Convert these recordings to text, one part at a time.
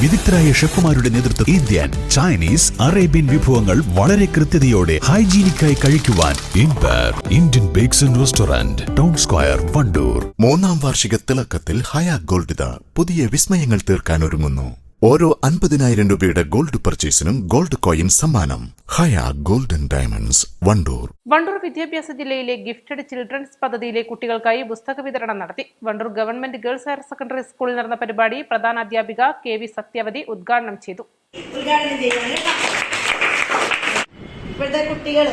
വിദഗ്ധരായ ഷെഫുമാരുടെ നേതൃത്വം Indian Chinese Arabian വിഭവങ്ങൾ വളരെ കൃത്യതയോടെ ഹൈജീനിക്കായി കഴിക്കുവാൻ Indian bakes and restaurant town square Wandoor. മൂന്നാം വാർഷിക തിളക്കത്തിൽ ഹയാ ഗോൾഡിത പുതിയ വിസ്മയങ്ങൾ തീർക്കാൻ ഒരുങ്ങുന്നു. ഓരോ അൻപതിനായിരം രൂപയുടെ ഗോൾഡ് പർച്ചേസിനും ഗോൾഡ് കോയിൻ സമ്മാനം. Haya golden diamonds Wandoor. Wandoor വിദ്യാഭ്യാസ ജില്ലയിലെ ഗിഫ്റ്റഡ് ചിൽഡ്രൻസ് പദ്ധതിയിലെ കുട്ടികൾക്കായി പുസ്തക വിതരണം നടത്തി. Wandoor government girls higher secondary സ്കൂളിൽ നടന്ന പരിപാടി പ്രധാന അധ്യാപിക കെ വി സത്യവതി ഉദ്ഘാടനം ചെയ്തു. ഇപ്പോഴത്തെ കുട്ടികൾ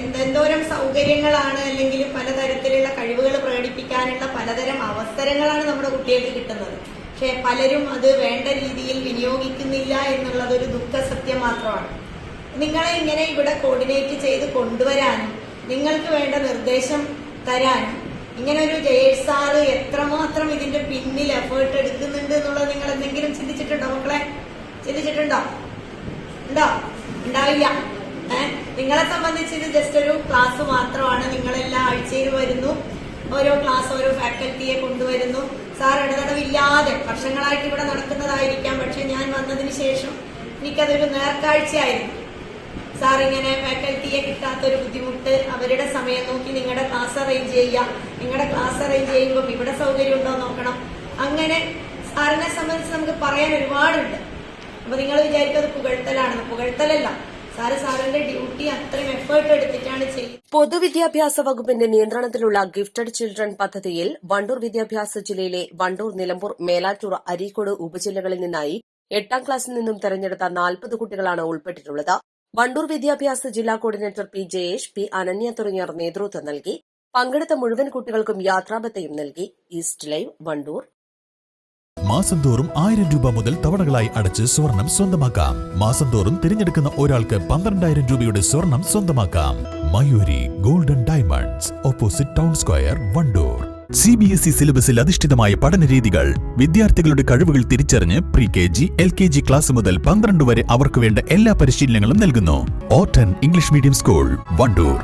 എന്തെന്തോരം സൗകര്യങ്ങളാണ് അല്ലെങ്കിൽ പലതരത്തിലുള്ള കഴിവുകൾ പ്രകടിപ്പിക്കാനുള്ള പലതരം അവസരങ്ങളാണ് നമ്മുടെ കുട്ടികൾക്ക് കിട്ടുന്നത്. പക്ഷെ പലരും അത് വേണ്ട രീതിയിൽ വിനിയോഗിക്കുന്നില്ല എന്നുള്ളത് ഒരു ദുഃഖ സത്യം മാത്രമാണ്. നിങ്ങളെ ഇങ്ങനെ ഇവിടെ കോർഡിനേറ്റ് ചെയ്ത് കൊണ്ടുവരാനും നിങ്ങൾക്ക് വേണ്ട നിർദ്ദേശം തരാനും ഇങ്ങനെ ഒരു ജയേഷ് എത്രമാത്രം ഇതിന്റെ പിന്നിൽ എഫേർട്ട് എടുക്കുന്നുണ്ട് എന്നുള്ളത് നിങ്ങൾ എന്തെങ്കിലും ചിന്തിച്ചിട്ടുണ്ടോ മക്കളെ? ചിന്തിച്ചിട്ടുണ്ടോ? ഉണ്ടോ? ഉണ്ടാവില്ല. നിങ്ങളെ സംബന്ധിച്ച് ഇത് ജസ്റ്റ് ഒരു ക്ലാസ് മാത്രമാണ്. നിങ്ങൾ എല്ലാ ആഴ്ചയിലും വരുന്നു. ഓരോ ക്ലാസ് ഓരോ ഫാക്കൽറ്റിയെ കൊണ്ടുവരുന്നു. സാർ ഇടതടവില്ലാതെ വർഷങ്ങളായിട്ട് ഇവിടെ നടക്കുന്നതായിരിക്കാം. പക്ഷെ ഞാൻ വന്നതിന് ശേഷം എനിക്കതൊരു നേർക്കാഴ്ചയായിരുന്നു. സാർ ഇങ്ങനെ ഫാക്കൽറ്റിയെ കിട്ടാത്തൊരു ബുദ്ധിമുട്ട് അവരുടെ സമയം നോക്കി നിങ്ങളുടെ ക്ലാസ് അറേഞ്ച് ചെയ്യുക. നിങ്ങളുടെ ക്ലാസ് അറേഞ്ച് ചെയ്യുമ്പോൾ ഇവിടെ സൗകര്യം ഉണ്ടോ നോക്കണം. അങ്ങനെ സാറിനെ സംബന്ധിച്ച് നമുക്ക് പറയാൻ ഒരുപാടുണ്ട്. അപ്പൊ നിങ്ങൾ വിചാരിക്കും അത് പുകഴ്ത്തലാണെന്ന്. പുകഴ്ത്തലല്ല. ഡ്യൂട്ടി എടുത്തിട്ടാണ് പൊതുവിദ്യാഭ്യാസ വകുപ്പിന്റെ നിയന്ത്രണത്തിലുള്ള ഗിഫ്റ്റഡ് ചിൽഡ്രൻ പദ്ധതിയിൽ വണ്ടൂർ വിദ്യാഭ്യാസ ജില്ലയിലെ വണ്ടൂർ നിലമ്പൂർ മേലാറ്റൂർ അരീക്കോട് ഉപജില്ലകളിൽ നിന്നായി എട്ടാം ക്ലാസ്സിൽ നിന്നും തെരഞ്ഞെടുത്ത നാൽപ്പത് കുട്ടികളാണ് ഉൾപ്പെട്ടിട്ടുള്ളത്. വണ്ടൂർ വിദ്യാഭ്യാസ ജില്ലാ coordinator P Jayesh P Ananya തുടങ്ങിയവർ നേതൃത്വം നൽകി. പങ്കെടുത്ത മുഴുവൻ കുട്ടികൾക്കും യാത്രാബത്തയും നൽകി. East live Wandoor. മാസം തോറും ആയിരം രൂപ മുതൽ തവണകളായി അടച്ച് സ്വർണം സ്വന്തമാക്കാം. മാസം തോറും തിരഞ്ഞെടുക്കുന്ന ഒരാൾക്ക് പന്ത്രണ്ടായിരം രൂപയുടെ സ്വർണം സ്വന്തമാക്കാം. Mayuri golden diamonds opposite town square Wandoor. C B S E സിലബസിൽ അധിഷ്ഠിതമായ പഠന രീതികൾ. വിദ്യാർത്ഥികളുടെ കഴിവുകൾ തിരിച്ചറിഞ്ഞ് pre K G L K G class മുതൽ പന്ത്രണ്ട് വരെ അവർക്ക് വേണ്ട എല്ലാ പരിശീലനങ്ങളും നൽകുന്നു. ഓട്ടൻ ഇംഗ്ലീഷ് മീഡിയം സ്കൂൾ വണ്ടൂർ.